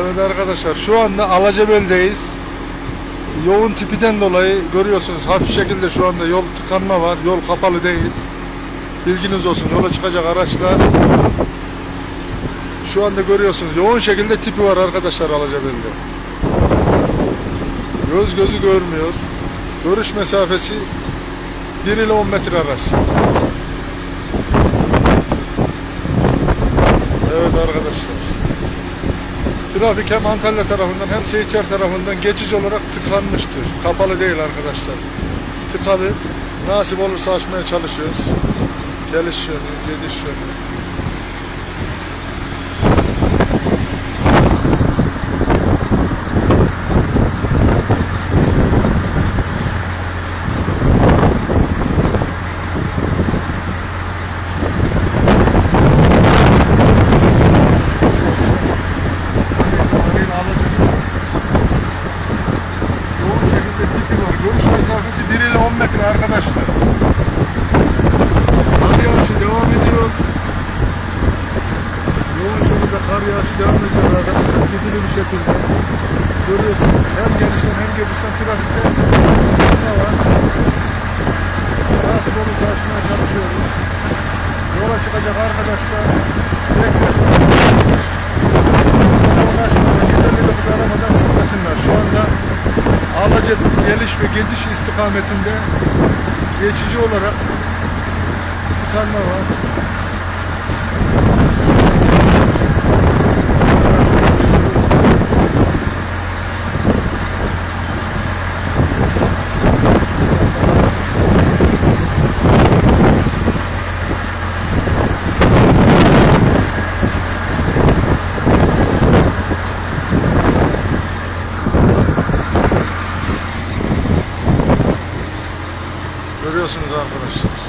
Evet arkadaşlar şu anda Alacabel'deyiz. Yoğun tipiden dolayı görüyorsunuz hafif şekilde şu anda yol tıkanma var. Yol kapalı değil. Bilginiz olsun yola çıkacak araçlar şu anda görüyorsunuz yoğun şekilde tipi var arkadaşlar Alacabel'de. Göz gözü görmüyor. Görüş mesafesi 1 ile 10 metre arası. Evet arkadaşlar. Trafik hem Antalya tarafından hem Seyitçer tarafından geçici olarak tıkanmıştır. Kapalı değil arkadaşlar. Tıkalı. Nasip olursa açmaya çalışıyoruz. Geliş yönü, gidiş yönü. Yoğun şekilde tipi var. Görüş mesafesi 1 ile 10 metre arkadaşlar. Kar yağışı devam ediyor. Yoğun şekilde kar yağışı devam ediyor arkadaşlar. Titili bir şekilde. Görüyorsunuz hem genişten hem genişten trafikte ne var. Nasip olursa açmaya çalışıyoruz. Yola çıkacak arkadaşlar beklesin. Yol açmadan, yeterli bir aramadan çıkmasınlar. Şu anda Alaca geliş ve gidiş istikametinde geçici olarak tıkanma var. Görüyorsunuz arkadaşlar.